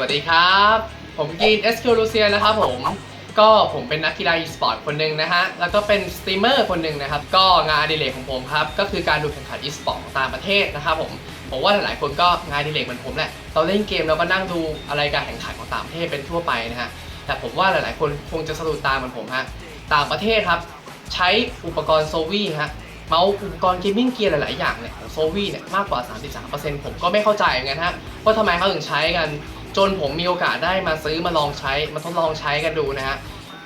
วัสดีครับ ผมกินเอสคิวลูเซียนะครับผม ก็ผมเป็นนักกีฬา e สปอร์ตคนหนึ่งนะฮะ แล้วก็เป็นสตรีมเมอร์คนหนึ่งนะครับ ก็งานอดิเรกของผมครับ ก็คือการดูแข่งขัน e สปอร์ตของต่างประเทศนะครับผม ผมว่าหลายๆคนก็งานอดิเรกเหมือนผมแหละ เราเล่นเกมแล้วก็นั่งดูอะไรการแข่งขันของต่างประเทศเป็นทั่วไปนะฮะ แต่ผมว่าหลายๆ คนคงจะสะดุดตาเหมือนผมฮะ ต่างประเทศครับ ใช้อุปกรณ์โซวี่ฮะเมาส์อุปกรณ์เกมมิ่งเกียร์หลาย ๆ อย่างเนี่ยของโซวี่เนี่ยมากกว่า 33%ผมก็ไม่เข้าใจเหมือนกันฮะว่าทำไมเขาถึงใช้กัน จนผมมีโอกาสได้มาซื้อมาลองใช้มาทดลองใช้กันดูนะฮะ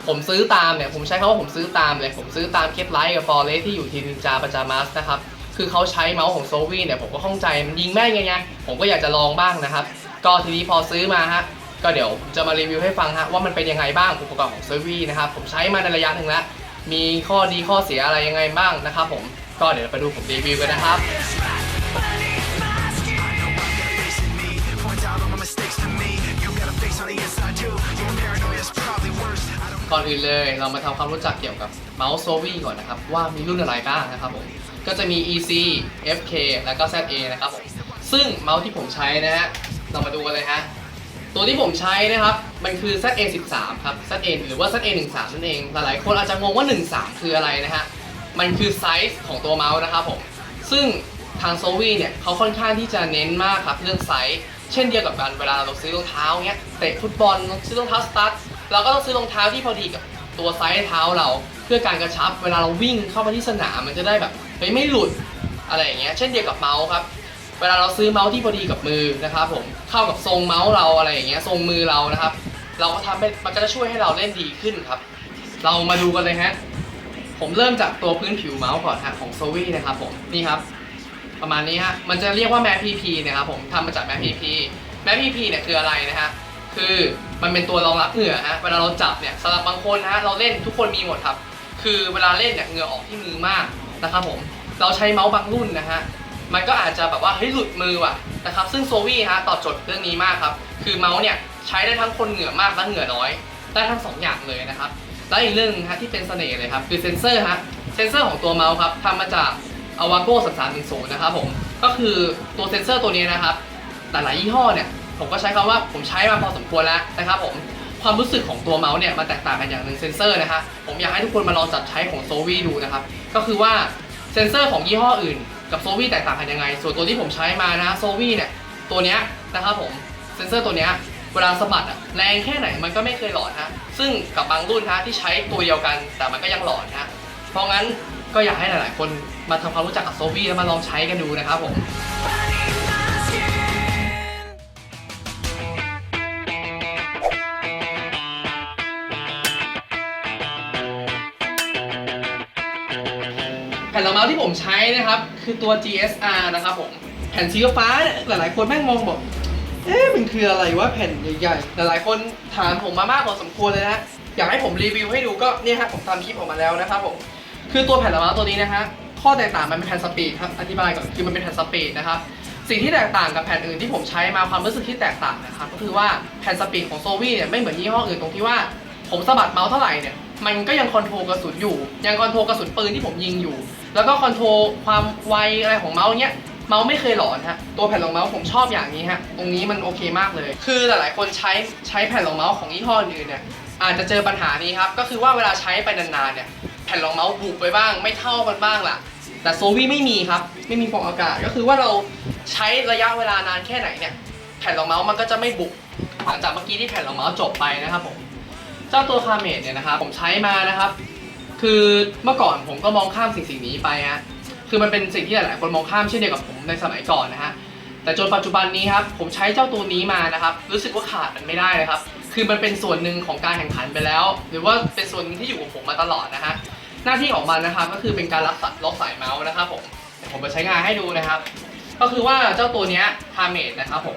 ผมซื้อตามเนี่ยผมใช้คำว่าผมซื้อตามเลยผมซื้อตามเคสไลท์กับฟอร์เรสที่อยู่ทีนินจาประจามัสนะครับคือเขาใช้เมาส์ของโซวีเนี่ยผมก็ข้องใจมันยิงแม่นไงไงผมก็อยากจะลองบ้างนะครับ ก็ทีนี้พอซื้อมาฮะก็เดี๋ยวจะมารีวิวให้ฟังฮะว่ามันเป็นยังไงบ้างอุปกรณ์ของโซวีนะครับผมใช้มาในระยะหนึ่งแล้วมีข้อดีข้อเสียอะไรยังไงบ้างนะครับผมก็เดี๋ยวไปดูผมรีวิวกันนะครับ ก่อนอื่นเลยเรามาทำความรู้จักเกี่ยวกับเมาส์โซวี่ก่อนนะครับ ว่ามีรุ่นอะไรบ้างนะครับผมก็จะมี EC FK แล้วก็ ZA นะครับผมซึ่งเมาส์ที่ผมใช้นะฮะเรามาดูกันเลยฮะตัวที่ผมใช้นะครับ มันคือ ZA 13ครับ ZA หรือว่า ZA 13นั่นเองหลายๆคนอาจจะงงว่า 13 คืออะไรนะฮะมันคือไซส์ของตัวเมาส์นะครับผมซึ่งทางโซวี่เนี่ยเขาค่อนข้างที่จะเน้นมากครับเรื่องไซส์เช่นเดียวกับการเวลาเราซื้อรองเท้าเงี้ยเตะฟุตบอลซื้อรองเท้าสตั๊ด เราก็ต้องซื้อรองเท้าที่พอดีกับตัวไซส์เท้าเรา เพื่อการกระชับ เวลาเราวิ่งเข้ามาที่สนามมันจะได้แบบเฮ้ยไม่หลุดอะไรอย่างเงี้ย เช่นเดียวกับเมาส์ครับ เวลาเราซื้อเมาส์ที่พอดีกับมือนะครับผม เข้ากับทรงเมาส์เราอะไรอย่างเงี้ย ทรงมือเรานะครับ เราก็ทำให้มันก็จะช่วยให้เราเล่นดีขึ้นครับ เรามาดูกันเลยฮะ ผมเริ่มจากตัวพื้นผิวเมาส์ก่อนฮะของโซวี่นะครับผม นี่ครับ ประมาณนี้ฮะ มันจะเรียกว่าแม PP นะครับผมทำมาจากแม PP แม PP เนี่ยคืออะไรนะฮะ คือ มันเป็นตัวรองรับเหงื่อฮะเวลาเราจับเนี่ยสำหรับบางคนนะฮะเราเล่นทุกคนมีหมดครับ คือเวลาเล่นเนี่ยเหงื่อออกที่มือมากนะครับผมเราใช้เมาส์บางรุ่นนะฮะมันก็อาจจะแบบว่าเฮ้ยหลุดมือว่ะนะครับซึ่งโซวี่ฮะตอบโจทย์เรื่องนี้มากครับคือเมาส์เนี่ยใช้ได้ทั้งคนเหงื่อมากและเหงื่อน้อย ได้ทั้งสองอย่างเลยนะครับแล้วอีกเรื่องฮะที่เป็นเสน่ห์เลยครับคือเซนเซอร์ฮะเซนเซอร์ของตัวเมาส์ครับทำมาจาก a w a g o 3310นะครับผมก็คือตัวเซนเซอร์ตัวนี้นะครับหลายๆยี่ห้อเนี่ย ผมก็ใช้คำว่าผมใช้มาพอสมควรแล้วนะครับผมความรู้สึกของตัวเมาส์เนี่ยมันแตกต่างกันอย่างหนึ่งเซนเซอร์นะฮะผมอยากให้ทุกคนมาลองจับใช้ของโซวีดูนะครับก็คือว่าเซนเซอร์ของยี่ห้ออื่น กับโซวีแตกต่างกันยังไง ส่วนตัวที่ผมใช้มานะโซวีเนี่ยตัวเนี้ยนะครับผมเซนเซอร์ตัวเนี้ยเวลาสะบัดอะแรงแค่ไหนมันก็ไม่เคยหลอนฮะซึ่งกับบางรุ่นฮะที่ใช้ตัวเดียวกัน แต่มันก็ยังหลอนฮะเพราะงั้นก็อยากให้หลาย ๆ คนมาทำความรู้จักกับโซวีแล้วมาลองใช้กันดูนะครับผม ผ่นรองเมาส์ที่ผมใช้นะครับ คือตัว GSR นะครับผม แผ่นสีฟ้าเนี่ยหลายๆ คนแม่งมองบอกเอ๊ะมันคืออะไรวะแผ่นใหญ่ๆ หลายๆ คนถามผมมามากพอสมควรเลยนะ อยากให้ผมรีวิวให้ดูก็เนี่ยฮะผมทำคลิปออกมาแล้วนะครับผม คือตัวแผ่นรองเมาส์ตัวนี้นะฮะข้อแตกต่างมันเป็นแผ่นสปีดครับอธิบายก่อนคือมันเป็นแผ่นสปีดนะครับสิ่งที่แตกต่างกับแผ่นอื่นที่ผมใช้มาความรู้สึกที่แตกต่างนะครับก็คือว่าแผ่นสปีดของโซวี่เนี่ยไม่เหมือนยี่ห้ออื่นตรงที่ว่าผมสะบัดเมาส์เท่าไหร่เนี่ยมันก็ยังคอนโทรลกระสุนอยู่ ยังคอนโทรลกระสุนปืนที่ผมยิงอยู่ แล้วก็คอนโทรลความไวอะไรของเมาส์เนี้ยเมาส์ไม่เคยหลอนฮะตัวแผ่นรองเมาส์ผมชอบอย่างนี้ฮะตรงนี้มันโอเคมากเลย คือหลายๆ คนใช้ใช้แผ่นรองเมาส์ของยี่ห้ออื่นเนี่ยอาจจะเจอปัญหานี้ครับก็คือว่าเวลาใช้ไปนานๆเนี่ยแผ่นรองเมาส์บุบไปบ้าง ไม่เท่ากันบ้างล่ะแต่โซวี่ไม่มีครับไม่มีฟองอากาศก็คือว่าเราใช้ระยะเวลานานแค่ไหนเนี่ยแผ่นรองเมาส์มันก็จะไม่บุบหลังจากเมื่อกี้ที่แผ่นรองเมาส์จบไปนะครับผมเจ้าตัวคาเมดเนี่ยนะครับผมใช้มานะครับ คือเมื่อก่อนผมก็มองข้ามสิ่งสิ่งนี้ไปฮะคือมันเป็นสิ่งที่หลายๆคนมองข้ามเช่นเดียวกับผมในสมัยก่อนนะฮะแต่จนปัจจุบันนี้ครับผมใช้เจ้าตัวนี้มานะครับ รู้สึกว่าขาดมันไม่ได้เลยครับ คือมันเป็นส่วนหนึ่งของการแข่งขันไปแล้ว หรือว่าเป็นส่วนนึงที่อยู่กับผมมาตลอดนะฮะหน้าที่ของมันนะครับก็คือเป็นการรักล็อกสายเมาส์นะครับผมผมจะใช้งานให้ดูนะครับ ก็คือว่าเจ้าตัวนี้ยคาเมดนะครับผม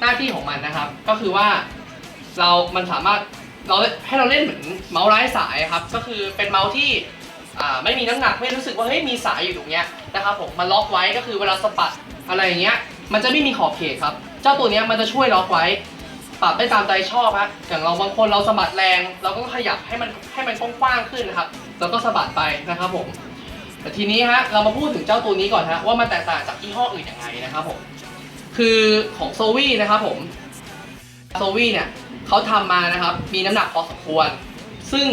หน้าที่ของมันนะครับ ก็คือว่าเรา มันสามารถ เราให้เราเล่นเหมือนเมาส์ไร้สายครับ ก็คือเป็นเมาส์ที่ไม่มีน้ำหนักไม่รู้สึกว่าเฮ้ยมีสายอยู่ตรงเนี้ยนะครับผมมันล็อกไว้ก็คือเวลาสะบัดอะไรอย่างเงี้ยมันจะไม่มีขอบเขตครับ เจ้าตัวเนี้ยมันจะช่วยล็อกไว้ ปรับได้ตามใจชอบฮะอย่างเราบางคนเราสะบัดแรง เราก็ขยับให้มันให้มันกว้างขึ้นนะครับแล้วก็สะบัดไปนะครับผมแต่ทีนี้ฮะเรามาพูดถึงเจ้าตัวนี้ก่อนฮะว่ามันแตกต่างจากยี่ห้ออื่นยังไงนะครับผมคือของโซวี่นะครับผมโซวี่เนี่ย เขาทำมานะครับ มีน้ำหนักพอสมควร ซึ่ง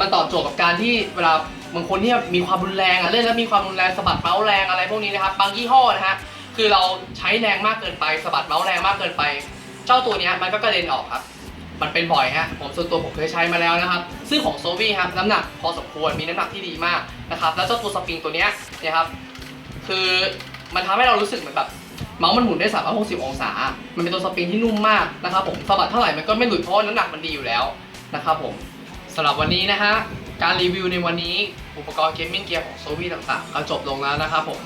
มันตอบโจทย์กับการที่เวลาบางคนที่มีความรุนแรงอะเล่นแล้วมีความรุนแรงสะบัดเมาส์แรงอะไรพวกนี้นะครับ บางยี่ห้อนะฮะคือเราใช้แรงมากเกินไปสะบัดเมาส์แรงมากเกินไป เจ้าตัวเนี้ยมันก็กระเด็นออกครับ มันเป็นบ่อยฮะผมส่วนตัวผมเคยใช้มาแล้วนะครับ ซึ่งของโซวี่ครับน้ำหนักพอสมควรมีน้ำหนักที่ดีมากนะครับแล้วเจ้าตัวสปริงตัวเนี้ยนี่ยครับคือมันทำให้เรารู้สึกเหมือนแบบ เมาส์มันหมุนได้ 360 องศา มันเป็นตัวสปริงที่นุ่มมากนะครับผมสะบัดเท่าไหร่มันก็ไม่หลุดเพราะน้ำหนักมันดีอยู่แล้วนะครับผมสำหรับวันนี้นะฮะการรีวิวในวันนี้อุปกรณ์เกมมิ่งเกียร์ของโซวี่ต่างๆ ก็จบลงแล้วนะครับผม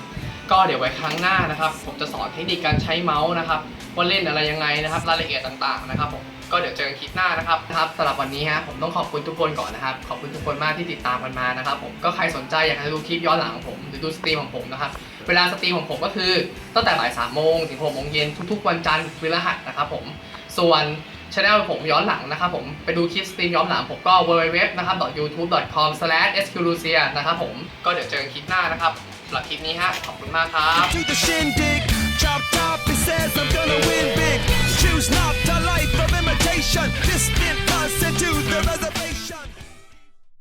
ก็เดี๋ยวไว้ครั้งหน้านะครับ ผมจะสอนเทคนิคการใช้เมาส์นะครับว่าเล่นอะไรยังไงนะครับรายละเอียดต่างๆนะครับผมก็เดี๋ยวเจอกันคลิปหน้านะครับนะครับสำหรับวันนี้ฮะผมต้องขอบคุณทุกคนก่อนนะครับ ขอบคุณทุกคนมากที่ติดตามกันมานะครับผมก็ใครสนใจอยากจะดูคลิปย้อนหลังของผมหรือดูสตรีมของผมนะครับ เวลาสตรีมของผมก็คือตั้งแต่บ่ายสามโมงถึงหกโมงเย็นทุกๆ วันจันทร์พฤหัสนะครับผมส่วนช anel ผมย้อนหลังนะครับผมไปดูคลิปสตรีมย้อนหลังผมก็ www นะครับ youtube com sqlucia นะครับผมก็เดี๋ยวเจอกันคลิปหน้านะครับสำหรับคลิปนี้ฮะขอบคุณมากครับ Choose not the life of imitation, distant us into the reservation.